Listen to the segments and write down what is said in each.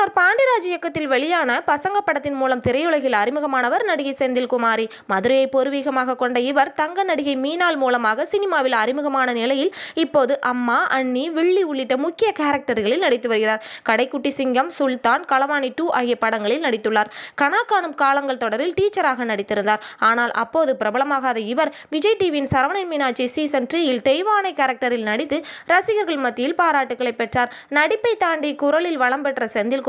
இயக்குனர் பாண்டிராஜ் இயக்கத்தில் வெளியான பசங்க படத்தின் மூலம் திரையுலகில் அறிமுகமானவர் நடிகை செந்தில்குமாரி. மதுரையை பூர்வீகமாக கொண்ட இவர் தங்க நடிகை மீனாள் மூலமாக சினிமாவில் அறிமுகமான நிலையில் இப்போது அம்மா அண்ணி வில்லி உள்ளிட்ட முக்கிய கேரக்டர்களில் நடித்து வருகிறார். கடைக்குட்டி சிங்கம் சுல்தான் களவாணி டூ ஆகிய படங்களில் நடித்துள்ளார். கனா காணும் காலங்கள் தொடரில் டீச்சராக நடித்திருந்தார். ஆனால் அப்போது பிரபலமாகாத இவர் விஜய் டிவியின் சரவணன் மீனாட்சி சீசன் த்ரீயில் தெய்வானை கேரக்டரில் நடித்து ரசிகர்கள் மத்தியில் பாராட்டுகளை பெற்றார். நடிப்பை தாண்டி குரலில் வளம் பெற்ற செந்தில்குமாரி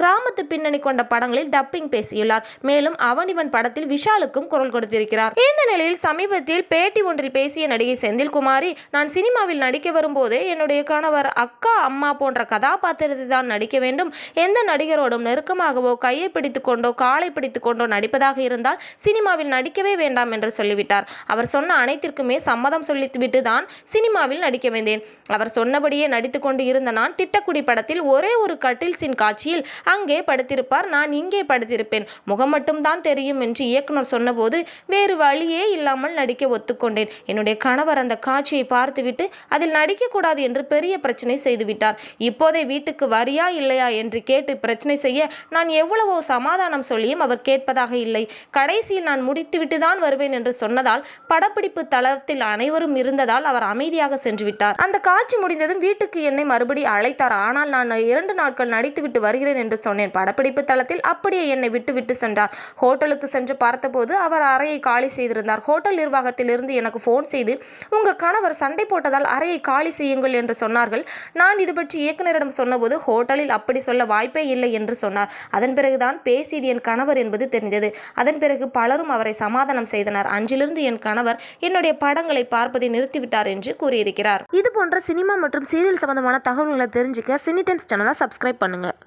கிராமத்து பின்னணி கொண்ட படங்களில் டப்பிங் பேசியுள்ளார். மேலும் அவன் இவன் படத்தில் விஷாலுக்கும் குரல் கொடுத்திருக்கிறார். இந்த நிலையில் சமீபத்தில் பேட்டி ஒன்றில் பேசிய நடிகை செந்தில்குமாரி நான் சினிமாவில் நடிக்க வரும்போதே என்னுடைய கணவர் அக்கா அம்மா போன்ற கதாபாத்திரத்தை தான் நடிக்க வேண்டும். எந்த நடிகரோடும் நெருக்கமாகவோ கையை பிடித்து கொண்டோ காலை பிடித்து கொண்டோ நடிப்பதாக இருந்தால் சினிமாவில் நடிக்கவே வேண்டாம் என்று சொல்லிவிட்டார். அவர் சொன்ன அனைத்திற்குமே சம்மதம் சொல்லிவிட்டு தான் சினிமாவில் நடிக்க வந்தேன். அவர் சொன்னபடியே நடித்து கொண்டு இருந்த நான் திட்டக்குடி படத்தில் ஒரே ஒரு கட்டில் சீன் காட்சியில் அங்கே படுத்திருப்பார் நான் இங்கே படுத்திருப்பேன். முகம் மட்டும்தான் தெரியும் என்று இயக்குனர் சொன்னபோது வேறு வழியே இல்லாமல் நடிக்க ஒத்துக்கொண்டேன். என்னுடைய கணவர் அந்த காட்சியை பார்த்துவிட்டு அதில் நடிக்கக்கூடாது என்று பெரிய பிரச்சனை செய்துவிட்டார் இப்போதே வீட்டுக்கு வரியா இல்லையா என்று கேட்டு பிரச்சனை செய்ய நான் எவ்வளவோ சமாதானம் சொல்லியும் அவர் கேட்பதாக இல்லை. கடைசியில் நான் முடித்துவிட்டு தான் வருவேன் என்று சொன்னதால் படப்பிடிப்பு தளத்தில் அனைவரும் இருந்ததால் அவர் அமைதியாக சென்று விட்டார். அந்த காட்சி முடிந்ததும் வீட்டுக்கு என்னை மறுபடி அழைத்தார். ஆனால் நான் இரண்டு நாட்கள் நடித்துவிட்டு வருகிறேன் என்று சொன்னேன். படப்பிடிப்பு தளத்தில் அப்படியே என்னை விட்டுவிட்டு சென்றார். ஹோட்டலுக்கு சென்று பார்த்தபோது அவர் அறையை காலி செய்திருந்தார். ஹோட்டல் நிர்வாகத்திலிருந்து எனக்கு ஃபோன் செய்து உங்கள் கணவர் சண்டை போட்டதால் அறையை காலி செய்யுங்கள் என்று சொன்னார்கள். நான் இது பற்றி இயக்குனரிடம் சொன்னபோது ஹோட்டலில் அப்படி சொல்ல வாய்ப்பே இல்லை என்று சொன்னார். அதன் பிறகுதான் பேசியது என் கணவர் என்பது தெரிந்தது. அதன் பிறகு பலரும் அவரை சமாதானம் செய்தனர். அன்றிலிருந்து என் கணவர் என்னுடைய படங்களை பார்ப்பதை நிறுத்திவிட்டார் என்று கூறியிருக்கிறார். இது போன்ற சினிமா மற்றும் சீரியல் சம்பந்தமான தகவல்களை தெரிஞ்சுக்க சினிடென்ஸ் சேனலை சப்ஸ்கிரைப் பண்ணுங்கள்